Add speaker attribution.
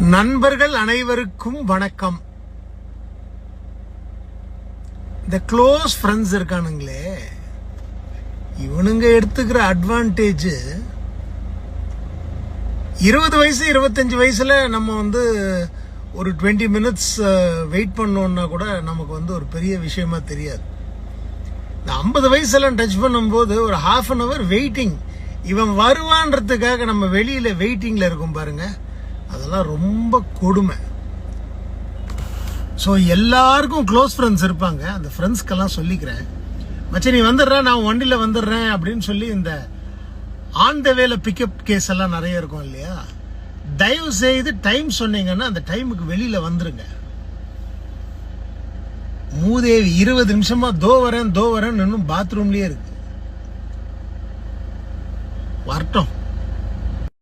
Speaker 1: நண்பர்கள் அனைவருக்கும் வணக்கம். இந்த க்ளோஸ் ஃப்ரெண்ட்ஸ் இருக்கானுங்களே இவனுங்க எடுத்துக்கிற அட்வான்டேஜ் இருபது வயசு இருபத்தஞ்சு வயசுல நம்ம வந்து ஒரு டுவெண்ட்டி மினிட்ஸ் வெயிட் பண்ணோம்னா கூட நமக்கு வந்து ஒரு பெரிய விஷயமா தெரியாது. இந்த ஐம்பது வயசுலாம் டச் பண்ணும்போது ஒரு ஹாஃப் அன் அவர் வெயிட்டிங் இவன் வருவான்றதுக்காக நம்ம வெளியில வெயிட்டிங்ல இருக்கும் பாருங்க. அதெல்லாம் ரொம்ப கொடுமை. ஸோ எல்லாருக்கும் க்ளோஸ் ஃப்ரெண்ட்ஸ் இருப்பாங்க. அந்த ஃப்ரெண்ட்ஸ்க்கெல்லாம் சொல்லிக்கிறேன். மச்சி நீ வந்துடுறேன் நான் வண்டியில் வந்துடுறேன் அப்படின்னு சொல்லி இந்த ஆன் த வேல பிக்கப் கேஸ் எல்லாம் நிறைய இருக்கும் இல்லையா? தயவு செய்து டைம் சொன்னீங்கன்னா அந்த டைமுக்கு வெளியில் வந்துருங்க. மூதேவி இருபது நிமிஷமா தோ வரேன் தோ வரேன் இன்னும் பாத்ரூம்லயே இருக்கு. வரட்டும்.